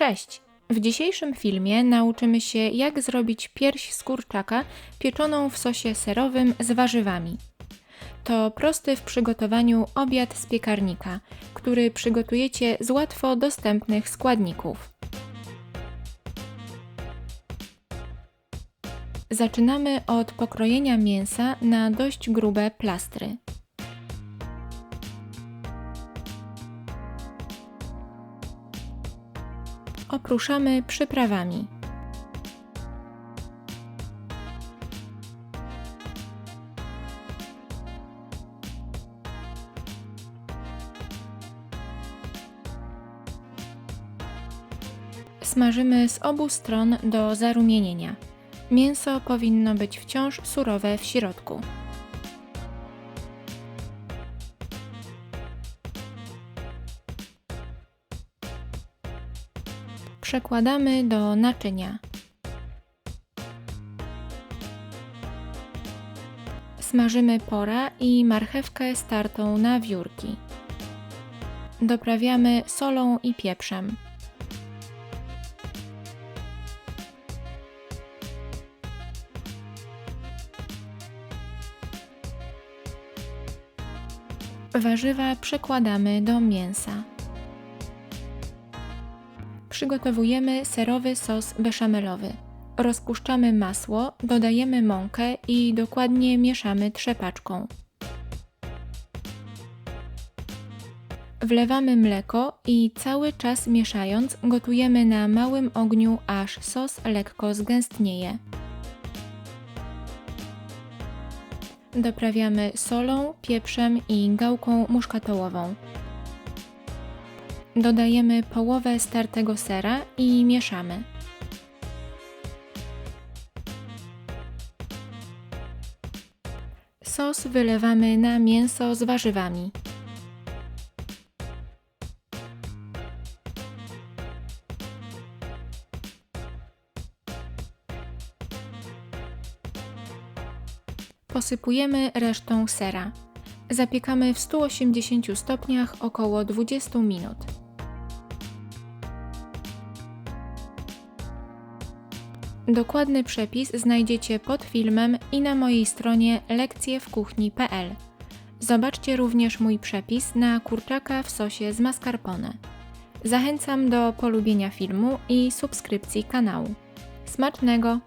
Cześć! W dzisiejszym filmie nauczymy się, jak zrobić pierś z kurczaka pieczoną w sosie serowym z warzywami. To prosty w przygotowaniu obiad z piekarnika, który przygotujecie z łatwo dostępnych składników. Zaczynamy od pokrojenia mięsa na dość grube plastry. Opruszamy przyprawami. Smażymy z obu stron do zarumienienia. Mięso powinno być wciąż surowe w środku. Przekładamy do naczynia. Smażymy pora i marchewkę startą na wiórki. Doprawiamy solą i pieprzem. Warzywa przekładamy do mięsa. Przygotowujemy serowy sos beszamelowy. Rozpuszczamy masło, dodajemy mąkę i dokładnie mieszamy trzepaczką. Wlewamy mleko i cały czas mieszając gotujemy na małym ogniu, aż sos lekko zgęstnieje. Doprawiamy solą, pieprzem i gałką muszkatołową. Dodajemy połowę startego sera i mieszamy. Sos wylewamy na mięso z warzywami. Posypujemy resztą sera. Zapiekamy w 180 stopniach około 20 minut. Dokładny przepis znajdziecie pod filmem i na mojej stronie lekcjewkuchni.pl. Zobaczcie również mój przepis na kurczaka w sosie z mascarpone. Zachęcam do polubienia filmu i subskrypcji kanału. Smacznego!